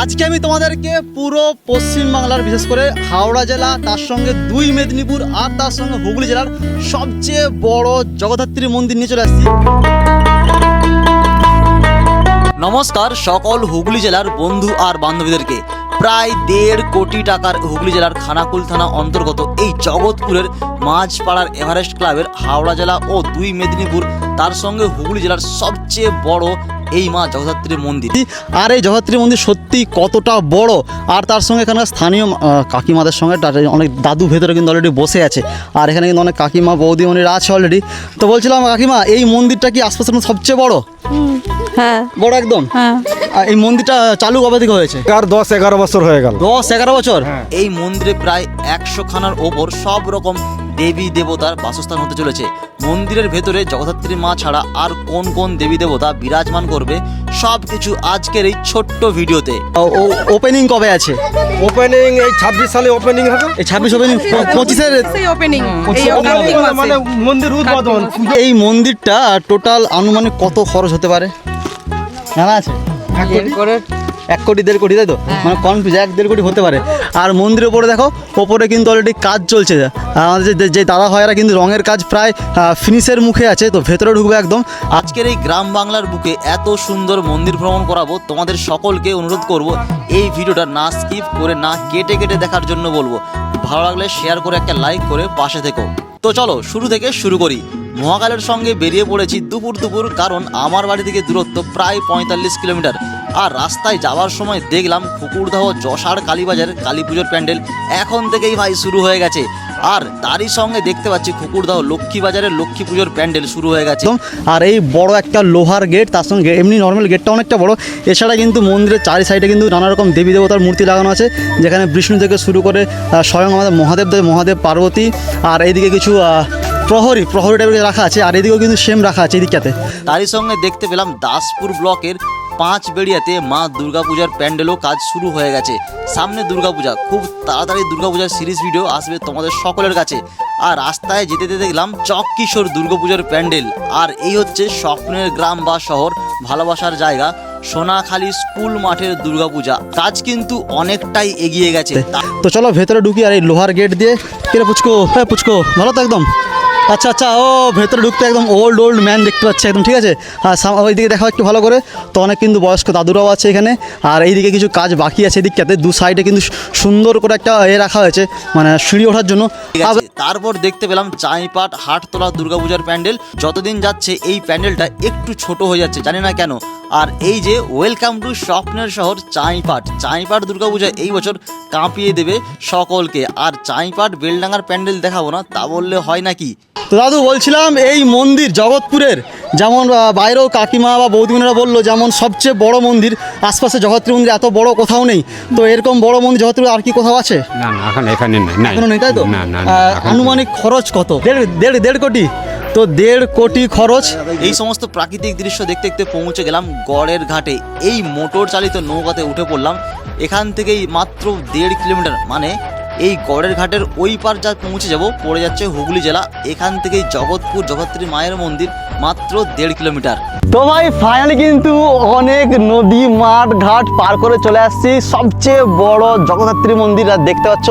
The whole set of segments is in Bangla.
আজকে আমি তোমাদেরকে পুরো পশ্চিমবাংলার বিশেষ করে হাওড়া জেলা, তার সঙ্গে দুই মেদিনীপুর আর তার সঙ্গে হুগলি জেলার সবচেয়ে বড় জগদ্ধাত্রী মন্দির নিয়ে চলে আসছি। নমস্কার সকল হুগলি জেলার বন্ধু আর বান্ধবীদেরকে। প্রায় দেড় কোটি টাকার হুগলি জেলার খানাকুল থানা অন্তর্গত এই জগৎপুরের মাঝপাড়ার এভারেস্ট ক্লাবের হাওড়া জেলা ও দুই মেদিনীপুর তার সঙ্গে হুগলি জেলার সবচেয়ে বড় এই মা জগদ্ধাত্রী মন্দির। আর এই জগদ্ধাত্রী মন্দির সত্যি কতটা বড়? আর তার সঙ্গে এখানে স্থানীয় কাকিমাদের সঙ্গে অনেক দাদু ভেতরে কিন্তু অলরেডি বসে আছে। আর এখানে কিন্তু অনেক কাকিমা বৌদি বৌদিমণিরা আছে অলরেডি তো বলছিলাম কাকিমা এই মন্দিরটা কি আশপাশের সবচেয়ে বড়? হুম, হ্যাঁ। বড় একদম? হ্যাঁ। আর এই মন্দিরটা চালু কবে থেকে হয়েছে? আর দশ এগারো বছর হয়ে গেল। দশ এগারো বছর? এই মন্দিরে প্রায় একশো খানার ওপর সব রকম দেবী দেবতার বাসস্থান হতে চলেছে। মন্দিরের ভেতরে জগদ্ধাত্রী মা ছাড়া আর কোন কোন দেবী দেবতা বিরাজমান করবে সব কিছু আজকের এই ছোট্ট ভিডিওতে। ওপেনিং কবে আছে? ওপেনিং এই ছাব্বিশ সালে ওপেনিং হবে। এই ছাব্বিশ ওপেনিং পঁচিশের ওপেনিং মানে মন্দির উদ্বোধন এই মন্দিরটা টোটাল আনুমানিক কত খরচ হতে পারে? জানা আছে? করে এক কোটি দেড় কোটি তাই তো? মানে কনফিউজ এক দেড় কোটি হতে পারে। আর মন্দিরের উপরে দেখো ওপরে কিন্তু অলরেডি কাজ চলছে। আমাদের যে- যে দাদা ভাইয়েরা কিন্তু রঙের কাজ প্রায় ফিনিশের মুখে আছে তো ভেতরে ঢুকবে একদম। আজকের এই গ্রাম বাংলার বুকে এত সুন্দর মন্দির ভ্রমণ করাবো তোমাদের সকলকে অনুরোধ করব এই ভিডিওটা না স্কিপ করে না কেটে কেটে দেখার জন্য বলব। ভালো লাগলে শেয়ার করে একটা লাইক করে পাশে থেকো। তো চলো শুরু থেকে শুরু করি। মহাকালের সঙ্গে বেরিয়ে পড়েছি দুপুর দুপুর, কারণ আমার বাড়ি থেকে দূরত্ব প্রায় পঁয়তাল্লিশ কিলোমিটার। আর রাস্তায় যাওয়ার সময় দেখলাম কুকুরদাহ যশার কালীবাজার কালী পুজোর প্যান্ডেল এখন থেকেই ভাই শুরু হয়ে গেছে। আর তারই সঙ্গে দেখতে পাচ্ছি কুকুরদাহ লক্ষ্মী বাজারের লক্ষ্মী পুজোর প্যান্ডেল শুরু হয়ে গেছে। আর এই বড় একটা লোহার গেট, তার সঙ্গে এমনি নর্মাল গেটটা অনেকটা বড়। এছাড়া কিন্তু মন্দিরের চারি সাইডে কিন্তু নানা রকম দেবী দেবতার মূর্তি লাগানো আছে, যেখানে বিষ্ণু থেকে শুরু করে স্বয়ং আমাদের মহাদেব দেব, মহাদেব পার্বতী, আর এইদিকে কিছু প্রহরী প্রহরী টাইপের রাখা আছে আর এদিকেও কিন্তু সেম রাখা আছে এদিকটাতে। তারই সঙ্গে দেখতে পেলাম দাসপুর ব্লকের পাঁচ বেড়িয়াতে মা দুর্গাপূজার প্যান্ডেলও কাজ শুরু হয়ে গেছে। সামনে দুর্গাপূজা খুব তাড়াতাড়ি দুর্গাপূজার সিরিজ ভিডিও আসবে তোমাদের সকলের কাছে। আর রাস্তায় যেতে যেতে দেখলাম চক কিশোর দুর্গাপূজার প্যান্ডেল। আর এই হচ্ছে স্বপ্নের গ্রাম বা শহর ভালোবাসার জায়গা সোনাখালী স্কুল মাঠের দুর্গাপূজা। কাজ কিন্তু অনেকটাই এগিয়ে গেছে। তো চলো ভেতরে ঢুকি আর এই লোহার গেট দিয়ে। কিরে পুচকো হ্যাঁ পুচকো ভালো তো একদম? আচ্ছা আচ্ছা ও, ভেতরে ঢুকতে একদম ওল্ড ওল্ড ম্যান দেখতে পাচ্ছি একদম, ঠিক আছে? আর সাম- ওইদিকে দেখা একটু ভালো করে। তো অনেক কিন্তু বয়স্ক দাদুরাও আছে এখানে। আর এইদিকে কিছু কাজ বাকি আছে এদিকটাতে। দু সাইডে কিন্তু সুন্দর করে একটা এ রাখা হয়েছে মানে সিঁড়ি ওঠার জন্য। তারপর দেখতে পেলাম চাইপাট হাটতলা দুর্গাপূজার প্যান্ডেল। যতদিন যাচ্ছে এই প্যান্ডেলটা একটু ছোট হয়ে যাচ্ছে, জানি না কেন। আর এই যে ওয়েলকাম টু স্বপ্নের শহর চাইপাট। চাইপাট দুর্গাপূজা এই বছর কাঁপিয়ে দেবে সকলকে। আর চাইপাট বেলডাঙ্গার প্যান্ডেল দেখাবো না, তা বললে হয় নাকি? তো দাদু বলছিলাম এই মন্দির জগৎপুরের যেমন বাইরেও কাকিমা বা বৌদিমণিরা বলল যেমন সবচেয়ে বড় মন্দির আশপাশে জগৎপুর মন্দির এত বড় কোথাও নেই। তো এরকম বড় মন্দির জগৎপুর আর কি কোথাও আছে? না না এখন এখানে নাই নাই। এখনও নেই তাই তো? আনুমানিক খরচ কত? দেড় দেড় দেড় কোটি। তো দেড় কোটি খরচ। এই সমস্ত প্রাকৃতিক দৃশ্য দেখতে দেখতে পৌঁছে গেলাম গড়ের ঘাটে। এই মোটর চালিত নৌকাতে উঠে পড়লাম। এখান থেকেই মাত্র দেড় কিলোমিটার মানে এই গড়ের ঘাটের ওই পার যা পৌঁছে যাব, পড়ে যাচ্ছে হুগলি জেলা। এখান থেকেই জগৎপুর জগত্রী মায়ের মন্দির মাত্র দেড় কিলোমিটার। তো ভাই ফাইনালি কিন্তু অনেক নদী, মাঠ, ঘাট পার করে চলে আসছি। সবচেয়ে বড় জগদ্ধাত্রী মন্দির আর দেখতে পাচ্ছ,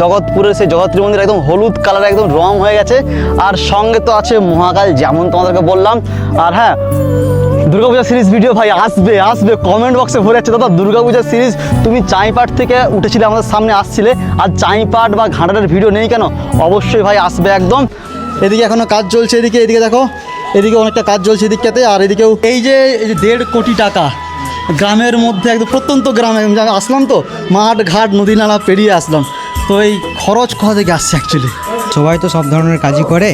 জগৎপুরের সেই জগদ্ধাত্রী মন্দির একদম হলুদ কালার, একদম রং হয়ে গেছে। আর সঙ্গে তো আছে মহাকাল, যেমন তোমাদেরকে বললাম। আর হ্যাঁ দুর্গাপূজা সিরিজ ভিডিও ভাই আসবে আসবে। কমেন্ট বক্সে ভরে যাচ্ছে। দাদা, দুর্গাপূজা সিরিজ তুমি চাইপাট থেকে উঠেছিলে, আমাদের সামনে আসছিলে। আর চাইপাট বা ঘাটারের ভিডিও নেই কেন? অবশ্যই ভাই আসবে একদম। এদিকে এখনও কাজ চলছে এদিকে এদিকে দেখো। এদিকে অনেকটা কাজ চলছে এদিকটাতে। আর এদিকেও এই যে দেড় কোটি টাকা গ্রামের মধ্যে একদম প্রত্যন্ত গ্রামে আসলাম তো, মাঠ, ঘাট, নদী, নালা পেরিয়ে আসলাম। তো এই খরচ কোথা থেকে আসছে অ্যাকচুয়ালি সবাই তো সব ধরনের কাজই করে।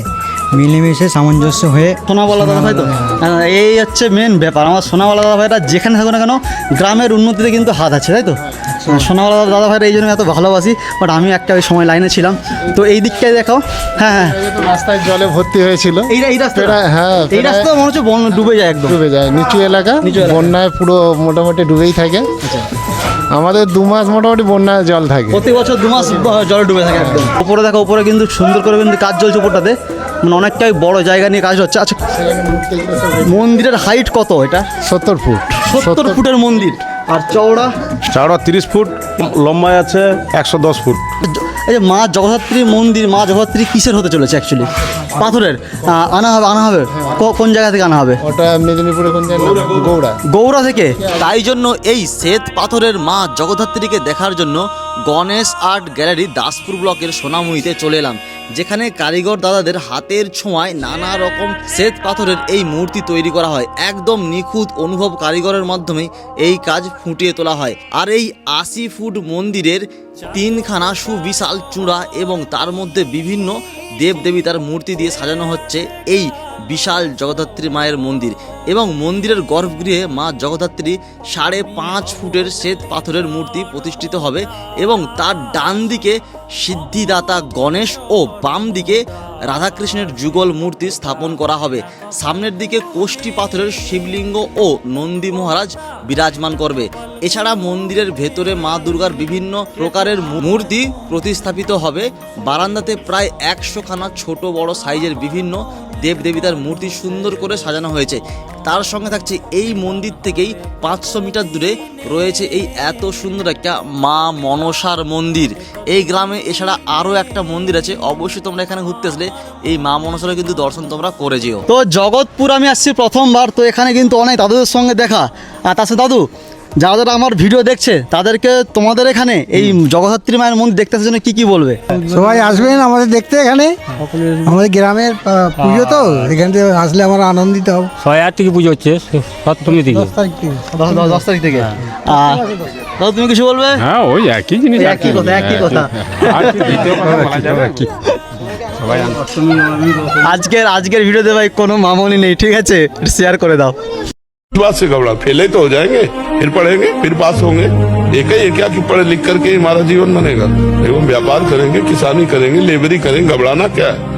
মিলেমিশে সামঞ্জস্য হয়ে সোনাওয়ালা দাদা ভাই তো? হ্যাঁ, এই হচ্ছে মেন ব্যাপার। আমার সোনাওয়ালা দাদা ভাইরা যেখানে থাকুক না কেন গ্রামের উন্নতিতে কিন্তু হাত আছে তাই তো? হ্যাঁ, সোনাওয়ালা দাদা ভাইরা এই জন্য এত ভালোবাসি বাট আমি একটা ওই সময় লাইনে ছিলাম। তো এই দিকটায় দেখাও হ্যাঁ হ্যাঁ। তো রাস্তায় জলে ভর্তি হয়েছিল। এই এই রাস্তা হ্যাঁ, এই রাস্তা মনে হচ্ছে বন ডুবে যায় একদম। ডুবে যায় নিচু এলাকা বন্যায় পুরো মোটামুটি ডুবেই থাকে। আমাদের দু মাস মোটামুটি বন্যায় জল থাকে। প্রতি বছর দু মাস জল ডুবে থাকে একদম। উপরে দেখো উপরে কিন্তু সুন্দর করে কিন্তু কাজ চলছে উপরটাতে। মানে অনেকটাই বড় জায়গা নিয়ে কাজ হচ্ছে। আচ্ছা মন্দিরের হাইট কত এটা? সত্তর ফুট। সত্তর ফুটের মন্দির। আর চওড়া? চওড়া তিরিশ ফুট লম্বায় আছে একশো দশ ফুট। এই যে মা জগদ্ধাত্রী মন্দির মা জগদ্ধাত্রী কিসের হতে চলেছে অ্যাকচুয়ালি পাথরের। আনা হবে আনা হবে? ক- কোন জায়গা থেকে আনা হবে? ওটা মেদিনীপুরে কোন জায়গা গৌড়া। গৌড়া থেকে? তাই জন্য এই শ্বেত পাথরের মা জগদ্ধাত্রীকে দেখার জন্য গণেশ আর্ট গ্যালারি দাসপুর ব্লকের সোনামুড়িতে চলে এলাম। যেখানে কারিগর দাদাদের হাতের ছোঁয়ায় নানা রকম শ্বেত পাথরের এই মূর্তি তৈরি করা হয়। একদম নিখুঁত অনুভব কারিগরের মাধ্যমে এই কাজ ফুটিয়ে তোলা হয়। আর এই আশি ফুট মন্দিরের তিনখানা সুবিশাল চূড়া এবং তার মধ্যে বিভিন্ন দেবদেবী তার মূর্তি দিয়ে সাজানো হচ্ছে এই বিশাল জগদ্ধাত্রী মায়ের মন্দির এবং মন্দিরের গর্ভগৃহে মা জগদ্ধাত্রী সাড়ে পাঁচ ফুটের শ্বেত পাথরের মূর্তি প্রতিষ্ঠিত হবে এবং তার ডান দিকে সিদ্ধিদাতা গণেশ ও বাম দিকে রাধাকৃষ্ণের যুগল মূর্তি স্থাপন করা হবে। সামনের দিকে কোষ্ঠী পাথরের শিবলিঙ্গ ও নন্দী মহারাজ বিরাজমান করবে। এছাড়া মন্দিরের ভেতরে মা দুর্গার বিভিন্ন প্রকারের মূর্তি প্রতিস্থাপিত হবে। বারান্দাতে প্রায় একশোখানা ছোট বড় সাইজের বিভিন্ন দেবদেবিতার মূর্তি সুন্দর করে সাজানো হয়েছে। তার সঙ্গে থাকছে এই মন্দির থেকেই পাঁচশো মিটার দূরে রয়েছে এই এত সুন্দর একটা মা মনসার মন্দির। এই গ্রামে এছাড়া আরও একটা মন্দির আছে, অবশ্যই তোমরা এখানে ঘুরতে আসলে এই মা মনসারও কিন্তু দর্শন তোমরা করে যেও। তো জগৎপুর আমি আসছি প্রথমবার, তো এখানে কিন্তু অনেক দাদুদের সঙ্গে দেখা। আর তাছাড়া দাদু যারা যারা আমার ভিডিও দেখছে তাদেরকে তোমাদের এখানে এই জগদ্ধাত্রী মায়ের মন্দির দেখতে আসার জন্য কি কি বলবে? সবাই আসবেন আমাদের দেখতে এখানে। আমাদের গ্রামের পুজো তো এখান থেকে আসলে আমরা আনন্দিত হব। ছয় আট থেকে পুজো হচ্ছে সপ্তমী থেকে দশ তারিখ থেকে। দশ দশ- দশ তারিখ থেকে? আর তুমি কিছু বলবে? হ্যাঁ ওই একই জিনিস একই কথা একই কথা। আর কি দ্বিতীয় কথা বলা যাবে? কি সবাই জানে। আজকের আজকের ভিডিওতে ভাই কোনো মামনি নেই ঠিক আছে? শেয়ার করে দাও। बात से घबरा। फेले तो हो जाएँगे, फिर पढ़ेंगे, फिर पास होंगे। एक ही क्या कि पढ़ लिख करके हमारा जीवन बनेगा। एवं व्यापार करेंगे, किसानी करेंगे, लेबरी करेंगे, घबराना क्या है?